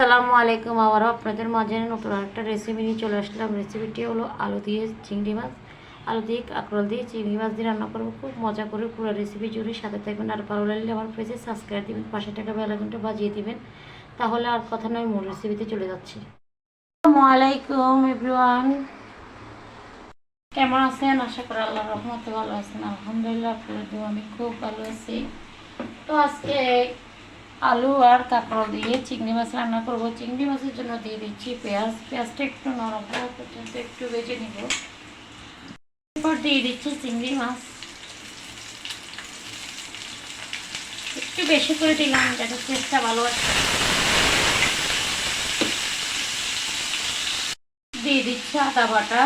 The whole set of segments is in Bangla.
আসসালামু আলাইকুম। আবারও আপনাদের মাঝে নতুন একটা রেসিপি নিয়ে চলে আসলাম। রেসিপিটি হলো আলু দিয়ে চিংড়ি মাছ। আলু দিয়ে কাঁকরোল দিয়ে চিংড়ি মাছ দিয়ে রান্না করব। খুব মজা করে পুরো রেসিপি জুড়ে সাথে থাকবেন। আর ভালো লাগলে আমার পেজে সাবস্ক্রাইব দিবেন, পাশে টাকা বেলাঘন্টা বাজিয়ে দিবেন। তাহলে আর কথা নয়, মূল রেসিপিতে চলে যাচ্ছি। আসসালামু আলাইকুম এভরিওয়ান কেমন আছেন? আশা করি আল্লাহ রহমতে ভালো আছেন। আলহামদুলিল্লাহ, আপনাদের দোয়া আমি খুব ভালো আছি। তো আজকে আলু আর কাঁকড় দিয়ে চিংড়ি মাছ রান্না করব। চিংড়ি মাছের জন্য দিয়ে দিচ্ছি পেঁয়াজ। পেঁয়াজটা একটু নরম হওয়া পর্যন্ত একটু ভেজে নিব। এরপর দিয়ে দিচ্ছি চিংড়ি মাছ। একটু বেশি করে দিলাম যাতে টেস্টটা ভালো আছে দিয়ে দিচ্ছি আদা বাটা,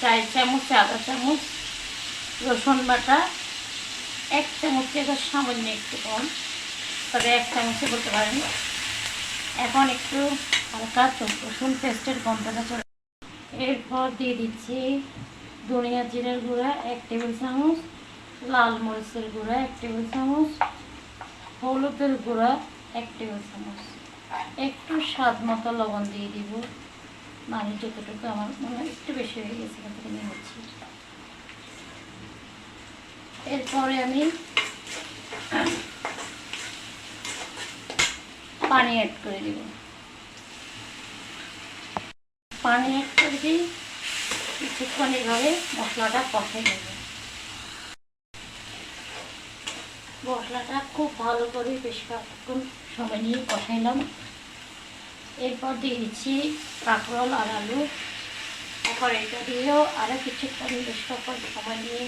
চার চামচ আদা চামচ, রসুন বাটা, এক চামচ থেকে সামান্য একটু কম। তবে এক চামচে বলতে পারেন। এখন একটু হালকা রসুন পেস্টের গন্ধটা চলে। এরপর দিয়ে দিচ্ছি ধনিয়া জিরের গুঁড়া, এক টেবিল চামচ, লাল মরিচের গুঁড়া, এক টেবিল চামচ, হলুদের গুঁড়া, এক টেবিল চামচ। একটু স্বাদ মতো লবণ দিয়ে দিব। মানে যতটুকু আমার মনে হয় একটু বেশি হয়ে গেছে নিয়ে এরপরে আমি পানি অ্যাড করে দিব। পানি অ্যাড করে দিই, কিছুক্ষণ এভাবে মশলাটা কষাই নেব। মশলাটা খুব ভালো করে বেশ কয়েকক্ষণ সময় নিয়ে কষাইলাম এরপর দিয়ে দিচ্ছি কাঁকরোল আর আলু। এখন এটা দিয়েও আরও কিছুক্ষণ বেশ কয়েকক্ষণ সময় নিয়ে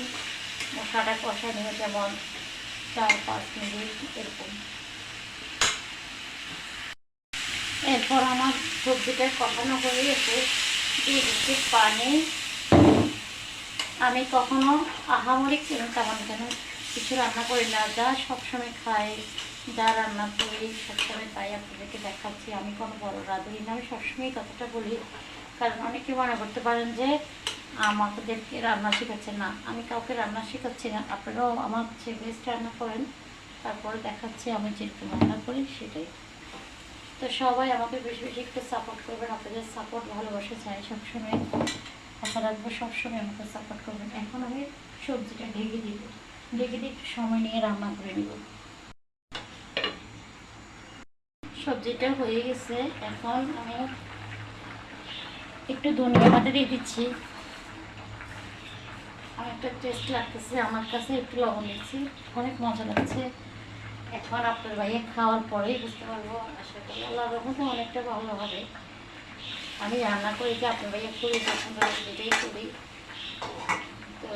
মশলাটা কষাই নেব, যেমন চার পাঁচ মিনিট এরকম। এরপর আমার সবজিটা কষানো হয়ে গেছে দিয়ে দিচ্ছি পানি, আমি কখনো আহামরি তেমন কেন কিছু রান্না করি না। যা সবসময় খাই, যা রান্না করি, সবসময় তাই আপনাদেরকে দেখাচ্ছি। আমি কোনো বড় রাঁধুনি না, আমি সবসময় কথাটা বলি। কারণ অনেকে মনে করতে পারেন যে আমাদেরকে রান্না শেখাচ্ছে না। আমি কাউকে রান্না শেখাচ্ছি না। আপনারাও আমার যে বেস্ট রান্না করেন, তারপরে দেখাচ্ছি আমি যেরকম রান্না করি, সেটাই। তো সবাই আমাকে বেশি বেশি একটু সাপোর্ট করবেন, আপনাদের সাপোর্ট ভালোবাসা চাই সবসময়। আশা রাখব সবসময় আমাকে সাপোর্ট করবেন। এখন আমি সবজিটা ঢেকে দিব ঢেকে দিয়ে একটু সময় নিয়ে রান্না করে নিব। সবজিটা হয়ে গেছে। এখন আমি একটু ধনিয়া পাতা দিয়ে দিচ্ছি। অনেকটা টেস্ট লাগতেছে। আমার কাছে একটু লবণ দিচ্ছি। অনেক মজা লাগছে। এখন আপনার ভাইয়া খাওয়ার পরেই বুঝতে পারব, আশা করি আল্লাহ রহমতে অনেকটা ভালো হবে। আমি রান্না করি যে আপনার ভাইয়া খুবই পছন্দ করে যেটাই করি তো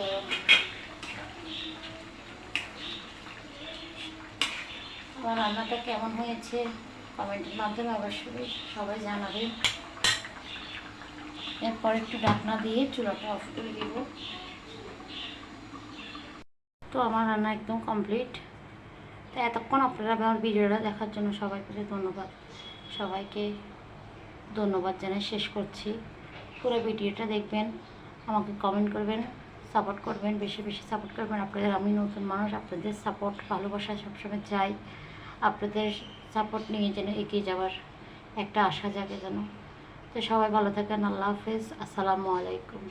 আমার রান্নাটা কেমন হয়েছে কমেন্টের মাধ্যমে অবশ্যই সবাই জানাবেন। এরপর একটু ঢাকনা দিয়ে চুলাটা অফ করে দিব। তো আমার রান্না একদম কমপ্লিট। তো এতক্ষণ আপনারা আমার ভিডিওটা দেখার জন্য সবাইকে ধন্যবাদ। সবাইকে ধন্যবাদ জানাই। শেষ করছি। পুরো ভিডিওটা দেখবেন, আমাকে কমেন্ট করবেন সাপোর্ট করবেন, বেশি বেশি সাপোর্ট করবেন। আপনাদের আমি নতুন মানুষ, আপনাদের সাপোর্ট ভালোবাসা সবসময় চাই। আপনাদের সাপোর্ট নিয়ে যেন এগিয়ে যাওয়ার একটা আশা জাগে যেন। তো সবাই ভালো থাকেন। আল্লাহ হাফেজ। আসসালামু আলাইকুম।